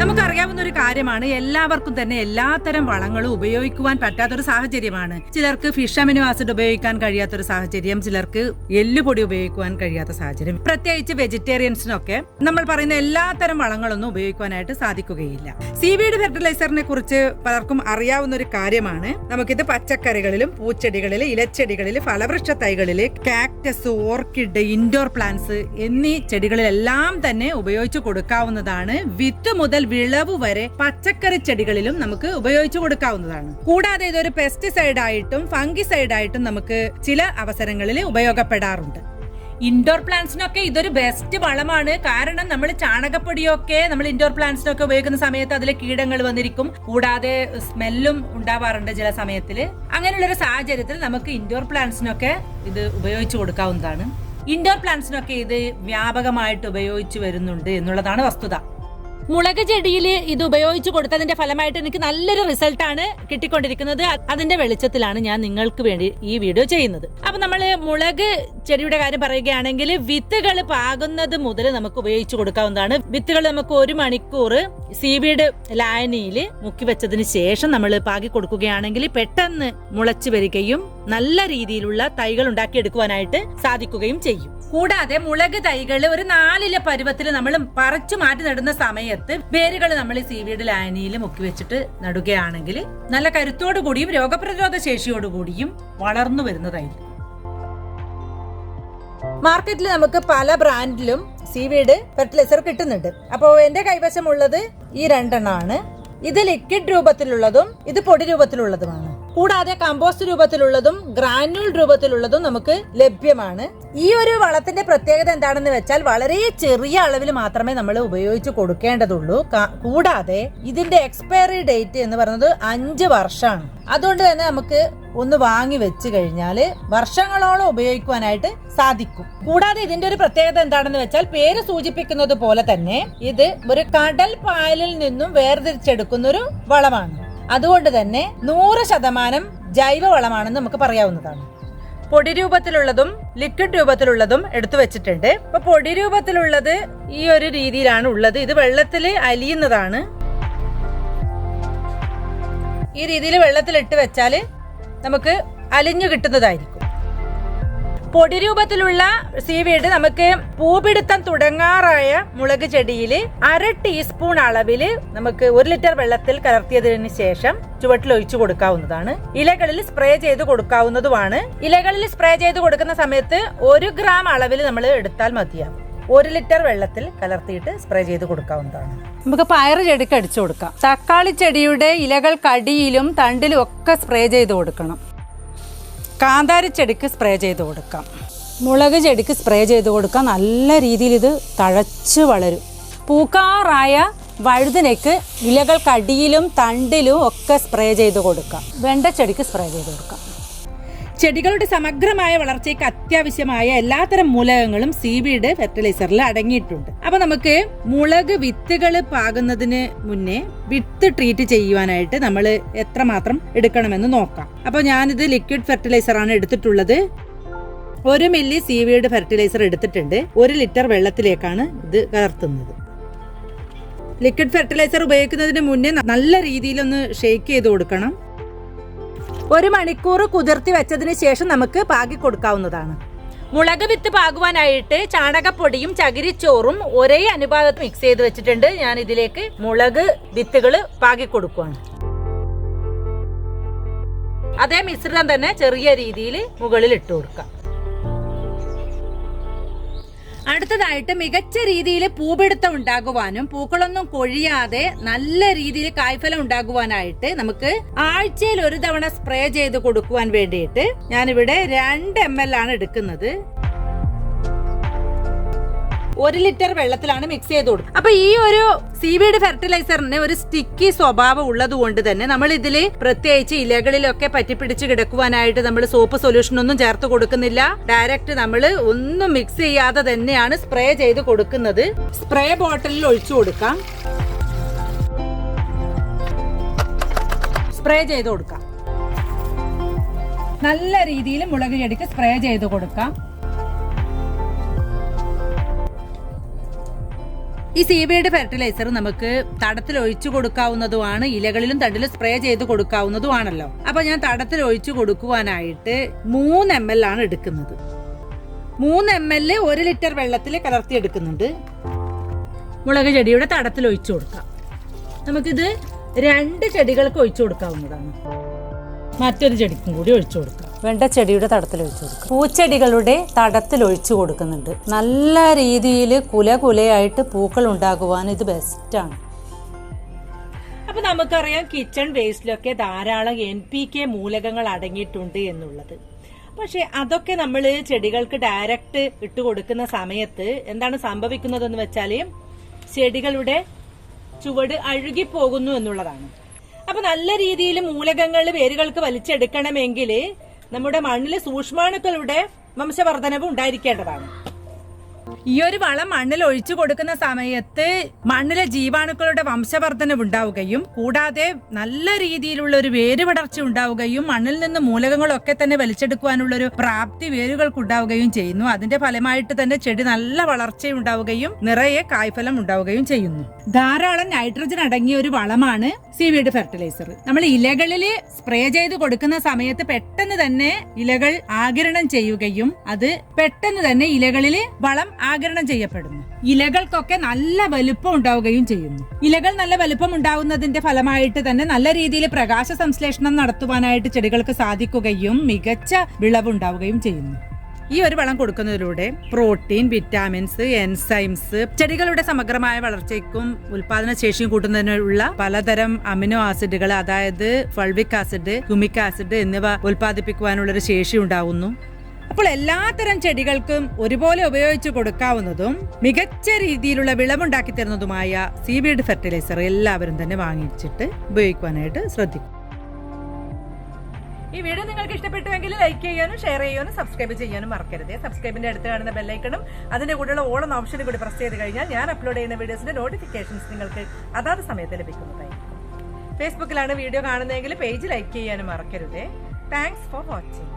നമുക്കറിയാവുന്ന ഒരു കാര്യമാണ് എല്ലാവർക്കും തന്നെ എല്ലാത്തരം വളങ്ങളും ഉപയോഗിക്കുവാൻ പറ്റാത്തൊരു സാഹചര്യമാണ്. ചിലർക്ക് ഫിഷ് അമിനോ ആസിഡ് ഉപയോഗിക്കാൻ കഴിയാത്തൊരു സാഹചര്യം ചിലർക്ക് എല്ലുപൊടി ഉപയോഗിക്കുവാൻ കഴിയാത്ത സാഹചര്യം. പ്രത്യേകിച്ച് വെജിറ്റേറിയൻസിനൊക്കെ നമ്മൾ പറയുന്ന എല്ലാത്തരം വളങ്ങളൊന്നും ഉപയോഗിക്കുവാനായിട്ട് സാധിക്കുകയില്ല. സീവീഡ് ഫെർട്ടിലൈസറിനെ കുറിച്ച് പലർക്കും അറിയാവുന്ന ഒരു കാര്യമാണ്. നമുക്കിത് പച്ചക്കറികളിലും പൂച്ചെടികളിൽ ഇലച്ചെടികളിൽ ഫലവൃക്ഷ തൈകളിൽ കാക്ടസ് ഓർക്കിഡ് ഇൻഡോർ പ്ലാന്റ്സ് എന്നീ ചെടികളിലെല്ലാം തന്നെ ഉപയോഗിച്ചു കൊടുക്കാവുന്നതാണ് വിത്ത് മുതൽ വിളവ് വരെ പച്ചക്കറി ചെടികളിലും നമുക്ക് ഉപയോഗിച്ചു കൊടുക്കാവുന്നതാണ്. കൂടാതെ ഇതൊരു പെസ്റ്റിസൈഡ് ആയിട്ടും ഫംഗിസൈഡ് ആയിട്ടും നമുക്ക് ചില അവസരങ്ങളിൽ ഉപയോഗപ്പെടാറുണ്ട്. ഇൻഡോർ പ്ലാന്റ്സിനൊക്കെ ഇതൊരു ബെസ്റ്റ് വളമാണ്. കാരണം നമ്മൾ ചാണകപ്പൊടിയൊക്കെ നമ്മൾ ഇൻഡോർ പ്ലാന്റ്സിനൊക്കെ ഉപയോഗിക്കുന്ന സമയത്ത് അതിലെ കീടങ്ങൾ വന്നിരിക്കും. കൂടാതെ സ്മെല്ലും ഉണ്ടാവാറുണ്ട് ചില സമയത്തിൽ അങ്ങനെയുള്ളൊരു സാഹചര്യത്തിൽ നമുക്ക് ഇൻഡോർ പ്ലാന്റ്സിനൊക്കെ ഇത് ഉപയോഗിച്ചു കൊടുക്കാവുന്നതാണ്. ഇൻഡോർ പ്ലാന്റ്സിനൊക്കെ ഇത് വ്യാപകമായിട്ട് ഉപയോഗിച്ചു വരുന്നുണ്ട് എന്നുള്ളതാണ് വസ്തുത. മുളക് ചെടിയിൽ ഇത് ഉപയോഗിച്ച് കൊടുത്തതിന്റെ ഫലമായിട്ട് എനിക്ക് നല്ലൊരു റിസൾട്ടാണ് കിട്ടിക്കൊണ്ടിരിക്കുന്നത്. അതിന്റെ വെളിച്ചത്തിലാണ് ഞാൻ നിങ്ങൾക്ക് വേണ്ടി ഈ വീഡിയോ ചെയ്യുന്നത്. അപ്പൊ നമ്മൾ മുളക് ചെടിയുടെ കാര്യം പറയുകയാണെങ്കിൽ വിത്തുകൾ പാകുന്നത് മുതൽ നമുക്ക് ഉപയോഗിച്ച് കൊടുക്കാവുന്നതാണ്. വിത്തുകൾ നമുക്ക് ഒരു മണിക്കൂർ സീവീഡ് ലായനിയിൽ മുക്കി വെച്ചതിന് ശേഷം നമ്മൾ പാകി കൊടുക്കുകയാണെങ്കിൽ പെട്ടെന്ന് മുളച്ചു വരികയും നല്ല രീതിയിലുള്ള തൈകൾ ഉണ്ടാക്കിയെടുക്കുവാനായിട്ട് സാധിക്കുകയും ചെയ്യും. കൂടാതെ മുളക് തൈകൾ ഒരു നാലില പരുവത്തിൽ നമ്മൾ പറിച്ചു മാറ്റി നടുന്ന സമയത്ത് വേരുകൾ നമ്മൾ ഈ സീവീഡ് ലായനിയിൽ മുക്കി വെച്ചിട്ട് നടുകയാണെങ്കിൽ നല്ല കരുത്തോടു കൂടിയും രോഗപ്രതിരോധ ശേഷിയോടുകൂടിയും വളർന്നു വരുന്നതായിരിക്കും. മാർക്കറ്റിൽ നമുക്ക് പല ബ്രാൻഡിലും സീവീഡ് ഫെർട്ടിലൈസർ കിട്ടുന്നുണ്ട്. അപ്പോൾ എന്റെ കൈവശമുള്ളത് ഈ രണ്ടെണ്ണമാണ് ഇത് ലിക്വിഡ് രൂപത്തിലുള്ളതും ഇത് പൊടി രൂപത്തിലുള്ളതുമാണ്. കൂടാതെ കമ്പോസ്റ്റ് രൂപത്തിലുള്ളതും ഗ്രാനുൾ രൂപത്തിലുള്ളതും നമുക്ക് ലഭ്യമാണ്. ഈ ഒരു വളത്തിന്റെ പ്രത്യേകത എന്താണെന്ന് വെച്ചാൽ വളരെ ചെറിയ അളവിൽ മാത്രമേ നമ്മൾ ഉപയോഗിച്ച് കൊടുക്കേണ്ടതുള്ളൂ. കൂടാതെ ഇതിന്റെ എക്സ്പയറി ഡേറ്റ് എന്ന് പറയുന്നത് അഞ്ച് വർഷമാണ്. അതുകൊണ്ട് തന്നെ നമുക്ക് ഒന്ന് വാങ്ങി വെച്ച് കഴിഞ്ഞാൽ വർഷങ്ങളോളം ഉപയോഗിക്കുവാനായിട്ട് സാധിക്കും. കൂടാതെ ഇതിന്റെ ഒരു പ്രത്യേകത എന്താണെന്ന് വെച്ചാൽ പേര് സൂചിപ്പിക്കുന്നത് പോലെ തന്നെ ഇത് ഒരു കടൽ പായലിൽ നിന്നും വേർതിരിച്ചെടുക്കുന്ന ഒരു വളമാണ്. അതുകൊണ്ട് തന്നെ നൂറ് ശതമാനം ജൈവ വളമാണെന്ന് നമുക്ക് പറയാവുന്നതാണ്. പൊടി രൂപത്തിലുള്ളതും ലിക്വിഡ് രൂപത്തിലുള്ളതും എടുത്തു വെച്ചിട്ടുണ്ട്. അപ്പൊ പൊടി രൂപത്തിലുള്ളത് ഈ ഒരു രീതിയിലാണ് ഉള്ളത്. ഇത് വെള്ളത്തിൽ അലിയുന്നതാണ്. ഈ രീതിയിൽ വെള്ളത്തിൽ ഇട്ട് വെച്ചാൽ നമുക്ക് അലിഞ്ഞു കിട്ടുന്നതായിരിക്കും. പൊടി രൂപത്തിലുള്ള സീവീഡ് നമുക്ക് പൂപിടുത്തം തുടങ്ങാറായ മുളക് ചെടിയിൽ അര ടീസ്പൂൺ അളവിൽ നമുക്ക് ഒരു ലിറ്റർ വെള്ളത്തിൽ കലർത്തിയതിന് ശേഷം ചുവട്ടിൽ ഒഴിച്ചു കൊടുക്കാവുന്നതാണ്. ഇലകളിൽ സ്പ്രേ ചെയ്ത് കൊടുക്കാവുന്നതുമാണ്. ഇലകളിൽ സ്പ്രേ ചെയ്ത് കൊടുക്കുന്ന സമയത്ത് ഒരു ഗ്രാം അളവിൽ നമ്മൾ എടുത്താൽ മതിയാവും. ഒരു ലിറ്റർ വെള്ളത്തിൽ കലർത്തിയിട്ട് സ്പ്രേ ചെയ്ത് കൊടുക്കാവുന്നതാണ്. നമുക്ക് പയറ് ചെടിക്ക് അടിച്ചു കൊടുക്കാം. തക്കാളി ചെടിയുടെ ഇലകൾ കടിയിലും തണ്ടിലും ഒക്കെ സ്പ്രേ ചെയ്ത് കൊടുക്കണം. കാന്താരി ചെടിക്ക് സ്പ്രേ ചെയ്ത് കൊടുക്കാം. മുളക് ചെടിക്ക് സ്പ്രേ ചെയ്ത് കൊടുക്കാം. നല്ല രീതിയിൽ ഇത് തഴച്ച് വളരും. പൂക്കാറായ വഴുതിനയ്ക്ക് ഇലകൾക്കടിയിലും തണ്ടിലും ഒക്കെ സ്പ്രേ ചെയ്ത് കൊടുക്കാം. വെണ്ട ചെടിക്ക് സ്പ്രേ ചെയ്ത് കൊടുക്കാം. ചെടികളുടെ സമഗ്രമായ വളർച്ചയ്ക്ക് അത്യാവശ്യമായ എല്ലാത്തരം മൂലകങ്ങളും സീവീഡ് ഫെർട്ടിലൈസറിൽ അടങ്ങിയിട്ടുണ്ട്. അപ്പൊ നമുക്ക് മുളക് വിത്തുകൾ പാകുന്നതിന് മുന്നേ വിത്ത് ട്രീറ്റ് ചെയ്യുവാനായിട്ട് നമ്മൾ എത്രമാത്രം എടുക്കണമെന്ന് നോക്കാം. അപ്പൊ ഞാനിത് ലിക്വിഡ് ഫെർട്ടിലൈസർ ആണ് എടുത്തിട്ടുള്ളത്. ഒരു മില്ലി സീവീഡ് ഫെർട്ടിലൈസർ എടുത്തിട്ടുണ്ട്. ഒരു ലിറ്റർ വെള്ളത്തിലേക്കാണ് ഇത് കലർത്തുന്നത്. ലിക്വിഡ് ഫെർട്ടിലൈസർ ഉപയോഗിക്കുന്നതിന് മുന്നേ നല്ല രീതിയിലൊന്ന് ഷെയ്ക്ക് ചെയ്ത് കൊടുക്കണം. ഒരു മണിക്കൂർ കുതിർത്തി വെച്ചതിന് ശേഷം നമുക്ക് പാകി കൊടുക്കാവുന്നതാണ്. മുളക് വിത്ത് പാകുവാനായിട്ട് ചാണകപ്പൊടിയും ചകിരിച്ചോറും ഒരേ അനുപാതത്തിൽ മിക്സ് ചെയ്ത് വെച്ചിട്ടുണ്ട്. ഞാൻ ഇതിലേക്ക് മുളക് വിത്തുകൾ പാകി കൊടുക്കുകയാണ് അതേ മിശ്രിതം തന്നെ ചെറിയ രീതിയിൽ മുകളിൽ ഇട്ട് കൊടുക്കാം. അടുത്തതായിട്ട് മികച്ച രീതിയിൽ പൂപിടുത്തം ഉണ്ടാകുവാനും പൂക്കളൊന്നും കൊഴിയാതെ നല്ല രീതിയിൽ കായ്ഫലം ഉണ്ടാകുവാനായിട്ട് നമുക്ക് ആഴ്ചയിൽ ഒരു തവണ സ്പ്രേ ചെയ്ത് കൊടുക്കുവാൻ വേണ്ടിയിട്ട് ഞാനിവിടെ രണ്ട് എം എൽ ആണ് എടുക്കുന്നത്. ഒരു ലിറ്റർ വെള്ളത്തിലാണ് മിക്സ് ചെയ്ത് കൊടുക്കുക അപ്പൊ ഈ ഒരു സീവീഡ് ഫെർട്ടിലൈസറിന് ഒരു സ്റ്റിക്കി സ്വഭാവം ഉള്ളത് കൊണ്ട് തന്നെ നമ്മൾ ഇതിൽ പ്രത്യേകിച്ച് ഇലകളിലൊക്കെ പറ്റിപ്പിടിച്ച് കിടക്കുവാനായിട്ട് നമ്മൾ സോപ്പ് സൊല്യൂഷൻ ഒന്നും ചേർത്ത് കൊടുക്കുന്നില്ല. ഡയറക്റ്റ് നമ്മൾ ഒന്നും മിക്സ് ചെയ്യാതെ തന്നെയാണ് സ്പ്രേ ചെയ്ത് കൊടുക്കുന്നത്. സ്പ്രേ ബോട്ടിലിൽ ഒഴിച്ചു കൊടുക്കാം. സ്പ്രേ ചെയ്ത് കൊടുക്കാം. നല്ല രീതിയിൽ മുളക് ചെടിക്ക് സ്പ്രേ ചെയ്ത് കൊടുക്കാം. ഈ സീവീഡ് ഫെർട്ടിലൈസർ നമുക്ക് തടത്തിൽ ഒഴിച്ചു കൊടുക്കാവുന്നതുമാണ് ഇലകളിലും തണ്ടിലും സ്പ്രേ ചെയ്ത് കൊടുക്കാവുന്നതുമാണല്ലോ. അപ്പൊ ഞാൻ തടത്തിൽ ഒഴിച്ചു കൊടുക്കുവാനായിട്ട് മൂന്ന് എം എൽ ആണ് എടുക്കുന്നത്. മൂന്ന് എം എൽ ഒരു ലിറ്റർ വെള്ളത്തിൽ കലർത്തി എടുക്കുന്നുണ്ട്. മുളക് ചെടിയുടെ തടത്തിൽ ഒഴിച്ചു കൊടുക്കാം. നമുക്കിത് രണ്ട് ചെടികൾക്ക് ഒഴിച്ചു കൊടുക്കാവുന്നതാണ്. മറ്റൊരു ചെടിക്കും കൂടി ഒഴിച്ചു കൊടുക്കാം. വെണ്ട ചെടിയുടെ തടത്തിൽ ഒഴിച്ചു കൊടുക്കും. പൂച്ചെടികളുടെ തടത്തിൽ ഒഴിച്ചു കൊടുക്കുന്നുണ്ട്. നല്ല രീതിയിൽ കുല കുലയായിട്ട് പൂക്കൾ ഉണ്ടാകുവാൻ ഇത് ബെസ്റ്റാണ് അപ്പൊ നമുക്കറിയാം കിച്ചൺ വേസ്റ്റിലൊക്കെ ധാരാളം എൻ പി കെ മൂലകങ്ങൾ അടങ്ങിയിട്ടുണ്ട് എന്നുള്ളത്. പക്ഷെ അതൊക്കെ നമ്മൾ ചെടികൾക്ക് ഡയറക്റ്റ് ഇട്ട് കൊടുക്കുന്ന സമയത്ത് എന്താണ് സംഭവിക്കുന്നതെന്ന് വെച്ചാൽ ചെടികളുടെ ചുവട് അഴുകിപ്പോകുന്നു എന്നുള്ളതാണ്. അപ്പൊ നല്ല രീതിയിൽ മൂലകങ്ങൾ വേരുകൾക്ക് വലിച്ചെടുക്കണമെങ്കിൽ നമ്മുടെ മണ്ണിലെ സൂക്ഷ്മാണുക്കളുടെ വംശവർധനവ് ഉണ്ടായിരിക്കേണ്ടതാണ്. ഈ ഒരു വളം മണ്ണിൽ ഒഴിച്ചു കൊടുക്കുന്ന സമയത്ത് മണ്ണിലെ ജീവാണുക്കളുടെ വംശവർദ്ധനവ് ഉണ്ടാവുകയും കൂടാതെ നല്ല രീതിയിലുള്ള ഒരു വേര് ഉണ്ടാവുകയും മണ്ണിൽ നിന്ന് മൂലകങ്ങളൊക്കെ തന്നെ വലിച്ചെടുക്കുവാനുള്ള ഒരു പ്രാപ്തി വേരുകൾക്ക് ഉണ്ടാവുകയും ചെയ്യുന്നു. അതിന്റെ ഫലമായിട്ട് തന്നെ ചെടി നല്ല വളർച്ച ഉണ്ടാവുകയും നിറയെ കായ്ഫലം ഉണ്ടാവുകയും ചെയ്യുന്നു. ധാരാളം നൈട്രജൻ അടങ്ങിയ ഒരു വളമാണ് സീവീഡ് ഫെർട്ടിലൈസർ. നമ്മൾ ഇലകളിൽ സ്പ്രേ ചെയ്ത് കൊടുക്കുന്ന സമയത്ത് പെട്ടെന്ന് തന്നെ ഇലകൾ ആകിരണം ചെയ്യുകയും അത് പെട്ടെന്ന് തന്നെ ഇലകളിൽ വളം ആകിരണം ചെയ്യപ്പെടുന്നു. ഇലകൾക്കൊക്കെ നല്ല വലുപ്പം ഉണ്ടാവുകയും ചെയ്യുന്നു. ഇലകൾ നല്ല വലുപ്പം ഉണ്ടാവുന്നതിന്റെ ഫലമായിട്ട് തന്നെ നല്ല രീതിയിൽ പ്രകാശ സംശ്ലേഷണം നടത്തുവാനായിട്ട് ചെടികൾക്ക് സാധിക്കുകയും മികച്ച വിളവ് ഉണ്ടാവുകയും ചെയ്യുന്നു. ഈ ഒരു വളം കൊടുക്കുന്നതിലൂടെ പ്രോട്ടീൻ വിറ്റാമിൻസ് എൻസൈംസ് ചെടികളുടെ സമഗ്രമായ വളർച്ചയ്ക്കും ഉൽപാദന ശേഷിയും കൂട്ടുന്നതിനുള്ള പലതരം അമിനോ ആസിഡുകൾ അതായത് ഫൾവിക് ആസിഡ് ഹ്യൂമിക് ആസിഡ് എന്നിവ ഉൽപ്പാദിപ്പിക്കുവാനുള്ള ഒരു ശേഷി ഉണ്ടാവുന്നു. അപ്പോൾ എല്ലാത്തരം ചെടികൾക്കും ഒരുപോലെ ഉപയോഗിച്ചു കൊടുക്കാവുന്നതും മികച്ച രീതിയിലുള്ള വിളവുണ്ടാക്കി തരുന്നതുമായ സീവീഡ് ഫെർട്ടിലൈസർ എല്ലാവരും തന്നെ വാങ്ങിച്ചിട്ട് ഉപയോഗിക്കുവാനായിട്ട് ശ്രദ്ധിക്കും. ഈ വീഡിയോ നിങ്ങൾക്ക് ഇഷ്ടപ്പെട്ടുവെങ്കിൽ ലൈക്ക് ചെയ്യാനും ഷെയർ ചെയ്യാനും സബ്സ്ക്രൈബ് ചെയ്യാനും മറക്കരുത്. സബ്സ്ക്രൈബിന്റെ അടുത്ത് കാണുന്ന ബെല്ലൈക്കണും അതിന്റെ കൂടെയുള്ള ഓളം ഓപ്ഷനും കൂടി പ്രസ് ചെയ്ത് കഴിഞ്ഞാൽ ഞാൻ അപ്ലോഡ് ചെയ്യുന്ന വീഡിയോസിന്റെ നോട്ടിഫിക്കേഷൻസ് നിങ്ങൾക്ക് അതാത് സമയത്ത് ലഭിക്കുന്നതായിരിക്കും. ഫേസ്ബുക്കിലാണ് വീഡിയോ കാണുന്നതെങ്കിൽ പേജ് ലൈക്ക് ചെയ്യാനും മറക്കരുത്. Thanks for watching